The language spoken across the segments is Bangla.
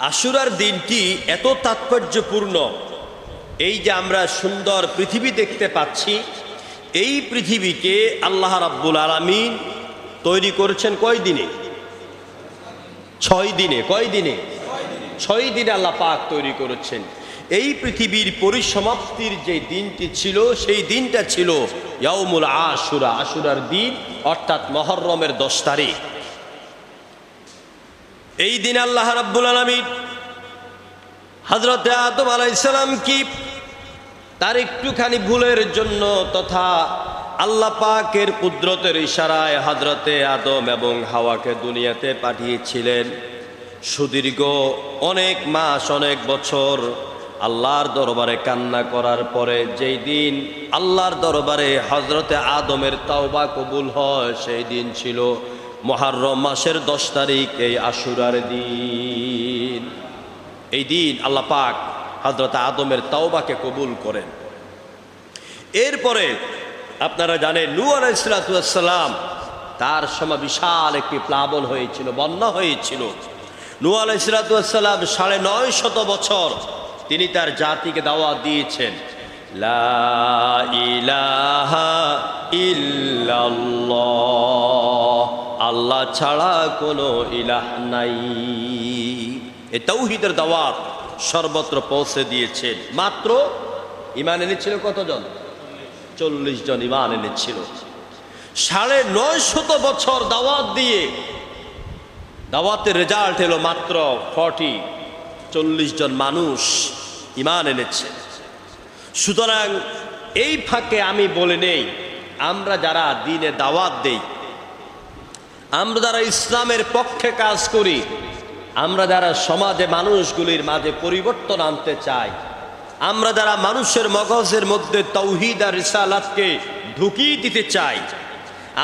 আশুরার দিনটি এত তাৎপর্যপূর্ণ। এই যে আমরা সুন্দর পৃথিবী দেখতে পাচ্ছি, এই পৃথিবীকে আল্লাহ রাব্বুল আলামিন তৈরি করেছেন কয় দিনে? ছয় দিনে, কয় দিনে? ছয় দিনে আল্লাহ পাক তৈরি করেছেন। এই পৃথিবীর পরিসমাপ্তির যে দিনটি ছিল, সেই দিনটা ছিল ইয়াউমুল আশুরা। আশুরার দিন, অর্থাৎ মহররমের দশ তারিখ। এই দিন আল্লাহ রাব্বুল আলামিন হজরত আদম আলাইসালাম কি তার একটুখানি ভুলের জন্য তথা আল্লাহ পাকের কুদরতের ইশারায় হজরতে আদম এবং হাওয়াকে দুনিয়াতে পাঠিয়েছিলেন। সুদীর্ঘ অনেক মাস, অনেক বছর আল্লাহর দরবারে কান্না করার পরে যেই দিন আল্লাহর দরবারে হজরতে আদমের তাওবা কবুল হয়, সেই দিন ছিল। মহারম মাসের দশ তারিখ এই আশুরার দিন। এই দিন আল্লাহ পাক হজরত আদমের তাওবাকে কবুল করেন। এরপরে আপনারা জানেন নু আলাইসালাম তার সময় বিশাল একটি প্লাবন হয়েছিল, বন্যা হয়েছিল। নু আলাইসালাম সাড়ে নয় শত বছর তিনি তার জাতিকে দাওয়া দিয়েছেন। লা ইলাহা ইল্লাল্লাহ। আল্লাহ ছাড়া কোনো ইলাহ নাই। এ তৌহিদের দাওয়াত সর্বত্র পৌঁছে দিয়েছেন। মাত্র ইমান এনেছিল কতজন? চল্লিশ জন ইমান এনেছিল। সাড়ে নয় শত বছর দাওয়াত দিয়ে দাওয়াতের রেজাল্ট এলো মাত্র ফর্টি, চল্লিশ জন মানুষ ইমান এনেছে। সুতরাং এই ফাঁকে আমি বলে নেই, আমরা যারা দিনে দাওয়াত দেই আমরা যারা ইসলামের পক্ষে কাজ করি, আমরা যারা সমাজে মানুষগুলির মাঝে পরিবর্তন আনতে চাই, আমরা যারা মানুষের মগজের মধ্যে তৌহিদ আর রিসালাতকে ঢুকিয়ে দিতে চাই,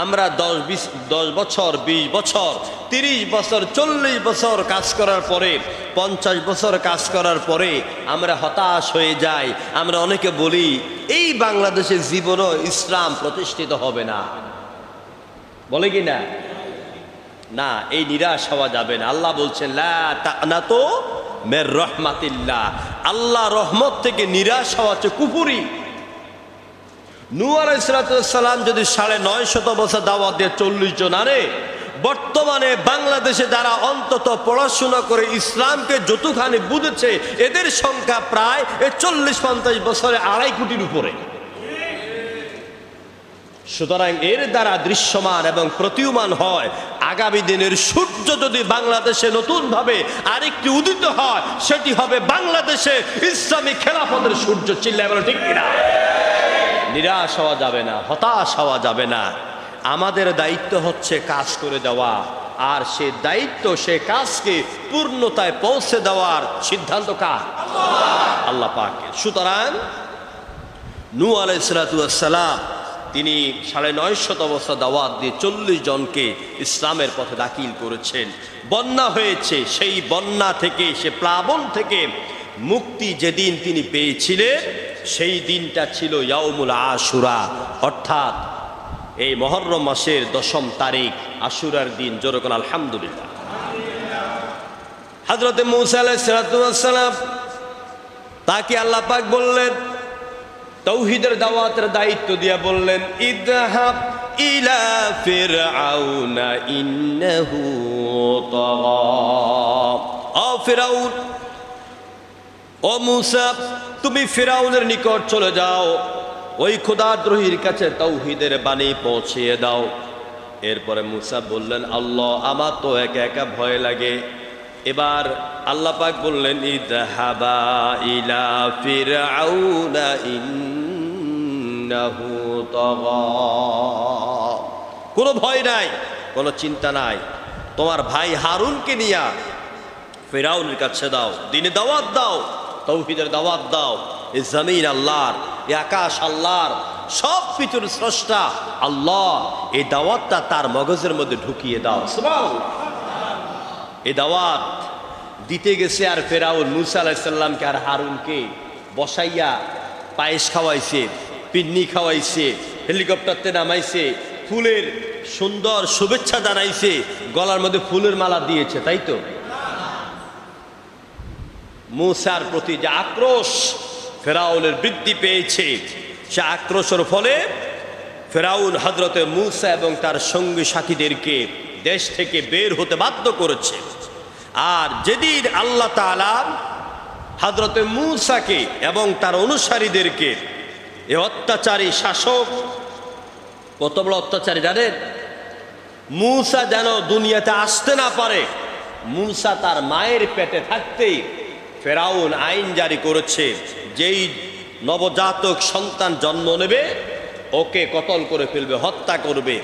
আমরা দশ বিশ, দশ বছর, বিশ বছর, তিরিশ বছর, চল্লিশ বছর কাজ করার পরে, পঞ্চাশ বছর কাজ করার পরে আমরা হতাশ হয়ে যাই। আমরা অনেকে বলি, এই বাংলাদেশের জীবনও ইসলাম প্রতিষ্ঠিত হবে না। বলে কি না? না, এই নিরাশ হওয়া যাবে না। আল্লাহ বলছেন না তো মের রহমাতিল্লাহ। আল্লাহ রহমত থেকে নিরাশ হওয়া হচ্ছে কুপুরি নু আলাইসালাম যদি সাড়ে নয় শত বছর দাওয়াত দিয়ে চল্লিশ জন আনে, বর্তমানে বাংলাদেশে যারা অন্তত পড়াশোনা করে ইসলামকে যতখানি বুঝেছে, এদের সংখ্যা প্রায় চল্লিশ পঞ্চাশ বছরে আড়াই কোটির উপরে। সুতরাং এর দ্বারা দৃশ্যমান এবং প্রতীয়মান হয়। আগামী দিনের সূর্য যদি বাংলাদেশে নতুনভাবে আরেকটি উদিত হয়, সেটি হবে বাংলাদেশে ইসলামী খেলাফতের সূর্য চিল্লা ঠিক কিনা? নিরাশ হওয়া যাবে না, হতাশ হওয়া যাবে না। আমাদের দায়িত্ব হচ্ছে কাজ করে দেওয়া, আর সে দায়িত্ব, সে কাজকে পূর্ণতায় পৌঁছে দেওয়ার সিদ্ধান্ত কার? আল্লাহ পাকে সুতরাং নু আলাইসালাম তিনি সাড়ে নয় শত বছর দাওয়াত দিয়ে চল্লিশ জনকে ইসলামের পথে দাখিল করেছেন। বন্যা হয়েছে, সেই বন্যা থেকে, সে প্লাবন থেকে মুক্তি যেদিন তিনি পেয়েছিলেন, সেই দিনটা ছিল ইয়াউমুল আশুরা। অর্থাৎ এই মহরম মাসের দশম তারিখ, আশুরার দিন। জোরকন আলহামদুলিল্লাহ। হজরতে মৌসা আলাইসালাম তাকে আল্লাহ পাক বললেন তৌহিদের দাওয়াতের দায়িত্ব দিয়া বললেন, ইদহাব ইলা ফিরআউনা ইন্নাহু তাগা। ও ফিরাউন, ও মুসা, তুমি ফিরাউনের নিকট চলে যাও। ওই খোদাদ্রোহীর কাছে তৌহিদের বাণী পৌঁছিয়ে দাও। এরপরে মুসা বললেন, আল্লাহ, আমার তো একা একা ভয় লাগে। এবার আল্লাহ পাক বললেন, ইদহাবা ইলা তাগা। কোনো ভয় নাই, কোনো চিন্তা নাই। তোমার ভাই হারুনকে নিয়া ফেরাউনের কাছে দাও, দিনে দাওয়াত দাও, তৌহিদের দাওয়াত দাও। এ জমিন আল্লাহর, এ আকাশ আল্লাহর, সব কিছুর স্রষ্টা আল্লাহ। এই দাওয়াতটা তার মগজের মধ্যে ঢুকিয়ে দাও। এ দাওয়াত দিতে গেছে আর ফেরাউন মুসা আলাহিসাল্লামকে আর হারুনকে বসাইয়া পায়েস খাওয়াইছে, পিন্নি খাওয়াইছে হেলিকপ্টারতে নামাইছে, ফুলের সুন্দর শুভেচ্ছা জানাইছে, গলার মধ্যে ফুলের মালা দিয়েছে, তাই তো? মুসার প্রতি যে আক্রোশ ফেরাউনের বৃদ্ধি পেয়েছে, সে আক্রোশের ফলে ফেরাউন হজরতে মুসা এবং তার সঙ্গী সাথীদেরকে দেশ থেকে বের হতে বাধ্য করেছে। আর যেদিন আল্লাহ হজরতে মুসাকে এবং তার অনুসারীদেরকে এ অত্যাচারী শাসক, কত বড় অত্যাচারী জানেন মুসা যেন দুনিয়াতে আসতে না পারে, মুসা তার মায়ের পেটে থাকতেই ফেরাউন আইন জারি করেছে, যেই নবজাতক সন্তান জন্ম নেবে, ওকে কতল করে ফেলবে, হত্যা করবে।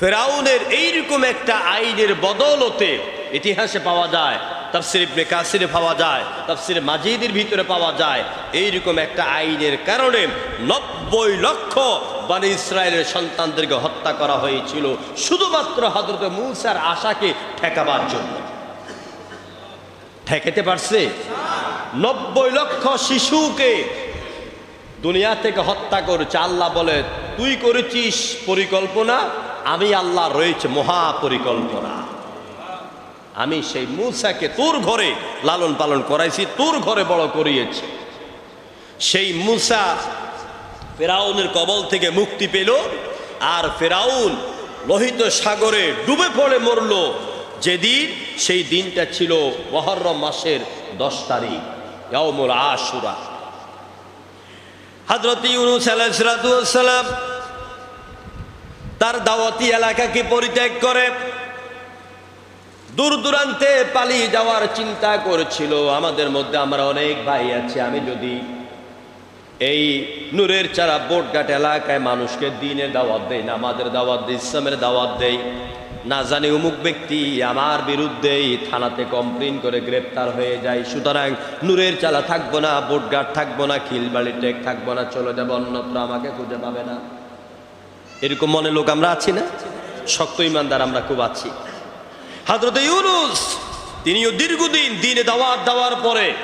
ফেরাউনের এইরকম একটা আইনের বদলতে ইতিহাসে পাওয়া যায়, তাফসির ইবনে কাসিরে পাওয়া যায়, তাফসির মাজিদের ভিতরে পাওয়া যায়, এইরকম একটা আইনের কারণে নব্বই লক্ষ বানি ইসরায়েলের সন্তানদেরকে হত্যা করা হয়েছিল, শুধুমাত্র হজরত মুসার আশাকে ঠেকাবার জন্য। ঠেকাতে পারছে? নব্বই লক্ষ শিশুকে দুনিয়া থেকে হত্যা করেছে। আল্লাহ বলে, তুই করেছিস পরিকল্পনা আমি আল্লাহ রয়েছে মহা পরিকল্পনা আমি সেই মুসাকে তোর ঘরে লালন পালন করাইছি, তোর ঘরে বড় করিয়েছি। সেই মুসা ফেরাউনের কবল থেকে মুক্তি পেল আর ফেরাউন লোহিত সাগরে ডুবে পড়ে মরল। যেদিন সেই দিনটা ছিল মহরম মাসের দশ তারিখ, ইয়াউমুল আশুরা। হজরত তার দাওয়াতি এলাকাকে পরিত্যাগ করে? দূর দূরান্তে পালিয়ে যাওয়ার চিন্তা করেছিল। আমাদের মধ্যে আমরা অনেক ভাই আছে, আমি যদি এই নূরের চারা বোটঘাট এলাকায় মানুষকে দিনের দাওয়াত দেয় নামাজের দাওয়াত দেয় ইসলামের দাওয়াত দেয় না জানি অমুক ব্যক্তি আমার বিরুদ্ধেই থানাতে কমপ্লেন করে গ্রেপ্তার হয়ে যায়, সুতরাং নূরের চালা থাকব না, বোটঘাট থাকব না খিলবাড়ি টেক থাকব না, চলে যাব, অন্যত্র আমাকে খুঁজে পাবে না। এরকম মনে লোক আমরা আছি না? শক্ত ইমানদার আমরা খুব আছি। হাজরত ইউনুস, তিনিও দীর্ঘদিন দিনে দাওয়াত দেওয়ার পরে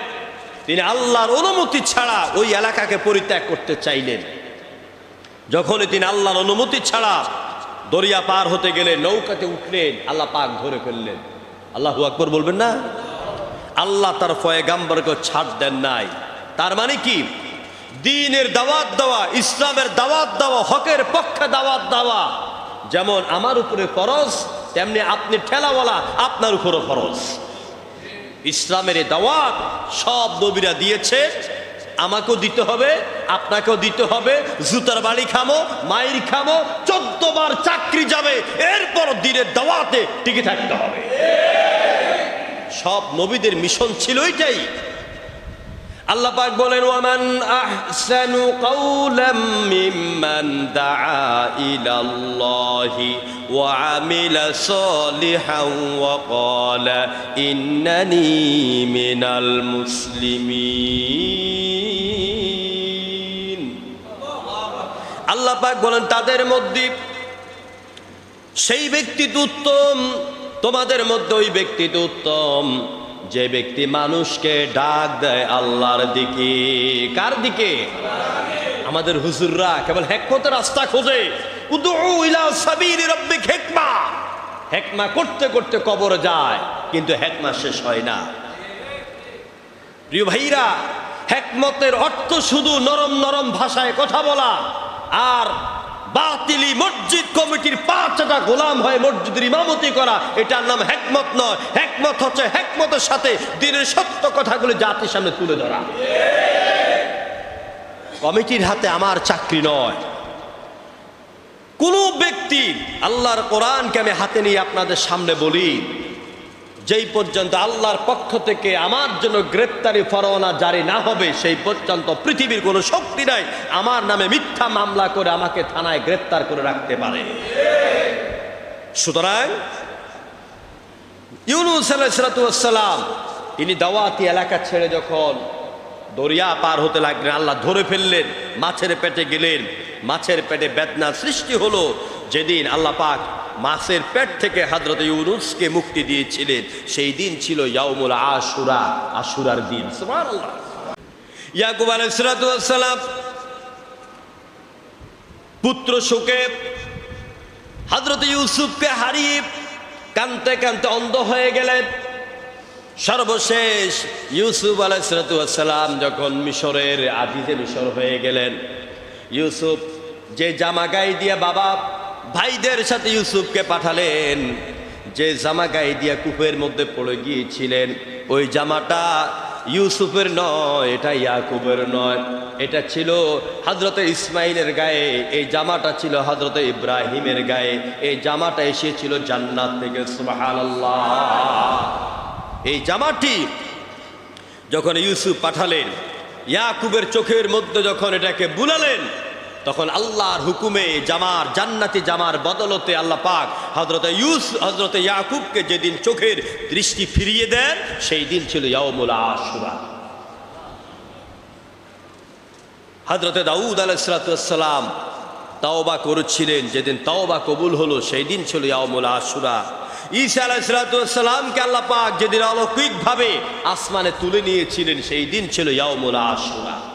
তিনি আল্লাহর অনুমতি ছাড়া ওই এলাকাকে পরিত্যাগ করতে চাইলেন। যখনই তিনি আল্লাহর অনুমতি ছাড়া দরিয়া পার হতে গেলে নৌকাতে উঠলেন, আল্লাহ পাক ধরে ফেললেন। আল্লাহ আকবর বলবেন না? আল্লাহ তার ফয়েগাম্বরকে ছাড় দেন নাই। তার মানে কি? দিনের দাওয়াত দেওয়া, ইসলামের দাওয়াত দেওয়া, হকের পক্ষে দাওয়াত দেওয়া। যেমন আমার উপরে ফরজ, তেমনি আপনি ঠেলাওয়ালা, আপনার উপরও ফরজ। ইসলামের দাওয়াত সব নবীরা দিয়েছে, আমাকেও দিতে হবে, আপনাকেও দিতে হবে, জুতার বাড়ি খামো, মায়ের খামো চোদ্দ বার চাকরি যাবে, এরপর দিনের দাওয়াতে টিকে থাকতে হবে। সব নবীদের মিশন ছিল এটাই আল্লাহ পাক বলেন, ওয়ামান আহসানু কাওলাম মিম্মান দাআ ইলাল্লাহি ওয়া আমিলা সলিহান ওয়া ক্বালা, ইন্নানি মিনাল মুসলিমিন। আল্লাহ পাক বলেন, তাদের মধ্যে সেই ব্যক্তিটি উত্তম, তোমাদের মধ্যে ওই ব্যক্তিটি উত্তম। যে ব্যক্তি মানুষকে ডাক দেয় আল্লাহর দিকে, কার দিকে? আমাদের হুজুররা কেবল হেকমতের রাস্তা খোঁজে। হেকমা। হেকমা করতে করতে কবর যায়, কিন্তু হেকমা শেষ হয় না। প্রিয় ভাইরা, হেকমতের অর্থ শুধু নরম নরম ভাষায় কথা বলা, আর বাতিলি মসজিদ কমিটির পাঁচটা গোলাম হয়ে মসজিদের ইমামতি করা, এটার নাম হেকমত নয়। হেকমত হচ্ছে হেকমতের সাথে দিনের সত্য কথাগুলো জাতির সামনে তুলে ধরা। কমিটির হাতে আমার চাকরি নয়। কোন ব্যক্তি, আল্লাহর কোরআনকে আমি হাতে নিয়ে আপনাদের সামনে বলি যেই পর্যন্ত আল্লাহর পক্ষ থেকে আমার জন্য গ্রেপ্তারি ফরওয়ানা জারি না হবে, সেই পর্যন্ত পৃথিবীর কোনো শক্তি নাই আমার নামে মিথ্যা মামলা করে আমাকে থানায় গ্রেপ্তার করে রাখতে পারে। সুতরাং ইউনুস আলাইসালাম তিনি দাওয়াতি এলাকা ছেড়ে যখন দরিয়া পার হতে লাগলেন, আল্লাহ ধরে ফেললেন, মাছের পেটে গেলেন, মাছের পেটে বেদনা সৃষ্টি হলো, যেদিন আল্লাহ পাক মাছের পেট থেকে হাজরত ইউনুসকে মুক্তি দিয়েছিলেন। সেই দিন ছিল ইয়াউমুল আশুরা, আশুরার দিন। ইয়াকুব আলাইসালাম পুত্র শোকে হাজরত ইউসুফকে হারিয়ে কানতে কানতে অন্ধ হয়ে গেলেন। সর্বশেষ ইউসুফ আলাইসালাম যখন মিশরের আদিতে মিশর হয়ে গেলেন, ইউসুফ যে জামা গায়ে দিয়ে বাবা ভাইদের সাথে ইউসুফকে পাঠালেন। যে জামা গায়ে দিয়া কূপের মধ্যে পড়ে গিয়েছিলেন, ওই জামাটা ইউসুফের নয়, এটা ইয়াকুবের নয়। এটা ছিল হজরত ইসমাইলের গায়ে, এই জামাটা ছিল হজরত ইব্রাহিমের গায়ে। এই জামাটা এসেছিল জান্নাত থেকে এই জামাটি যখন ইউসুফ পাঠালেন, ইয়াকুবের চোখের মধ্যে যখন এটাকে বুলালেন তখন আল্লাহর হুকুমে জামার জান্নাতি জামার বদলতে আল্লাহ পাক হজরত ইউস হজরত ইয়াকুবকে যেদিন চোখের দৃষ্টি ফিরিয়ে দেন, সেই দিন ছিল ইয়ামুল আশুরা। হজরতে দাউদ আলাইসালাম তাওবা করেছিলেন, যেদিন তাওবা কবুল হলো, সেই দিন ছিল ইয়ামুল আশুরা। ঈসা আলাইসালামকে আল্লাহ পাক যেদিন অলৌকিকভাবে আসমানে তুলে নিয়েছিলেন, সেই দিন ছিল ইয়ামুল আশুরা।